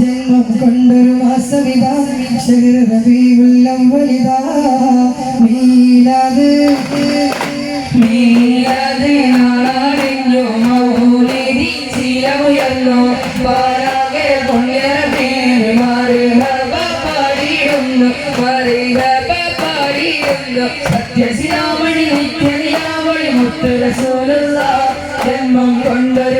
ജന്മം കൊണ്ടൊരു മാസവിത ശകരവിയുള്ളം വലുത. മീലാത് നീലത് നാളറിഞ്ഞു മൗലിരി ചിലമുയർന്നു പാലാകെ പുണ്യരമേറി മറുഹബ പാടിയിരുന്നു മറുഹബ പാടിയിരുന്നു സത്യശിരാമണി നിത്യനിരാമണി മുത്തുരസൂലുള്ള ജന്മം കൊണ്ടൊരു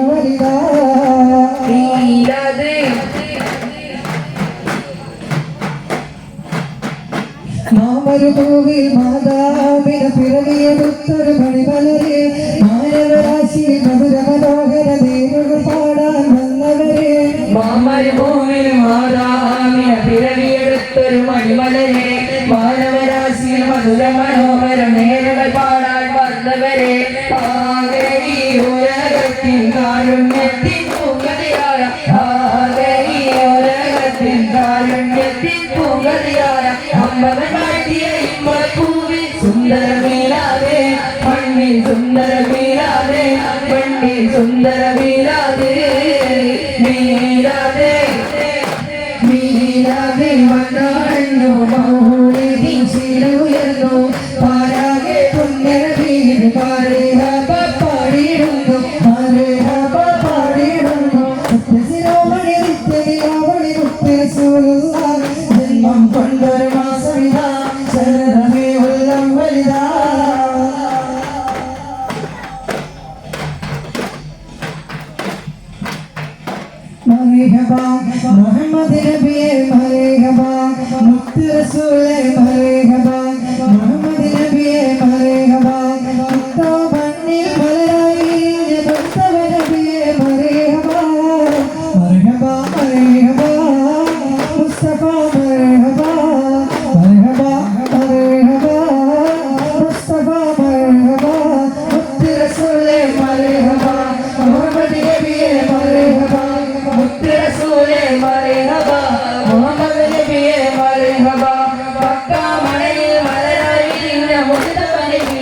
മാമരുഭൂവിൽ മാതാവിന പിറവിയെടുത്തൊരു മണിമലരെ മാനവരാശി മധുര മനോഹര ദേവുകൾ പാടാൻ വന്നവരെ. മാമരുഭൂവിൽ മാതാവിയ പിറവിയെടുത്തൊരു മണിമലരെ മാനവരാശി മധുര മനോഹര നേരുകൾ പാടാൻ വന്നവരെ. ആകെ ഈ ഉലകത്തിൻ കാരുണ്യത്തിൻ പൂങ്കതിയായ ആകെ ഈ ഉലകത്തിൻ കാരുണ്യത്തിൻ പൂങ്കതിയായ ഇമ്മപ്പൂവിൽ സുന്ദര മീലാതെ പണ്ണി സുന്ദര മീലാതെ പണ്ണി സുന്ദര മീലാതെ മീലാതെ മീരാതെ വന്നാടുന്നു മൗലിതി ശിലുയർന്നു. പാരാകെ പുണ്യവീര് പാരേഹ മരഹബാ മുഹമ്മദ് നബിയെ മരഹബാ മുത്ത് റസൂലെ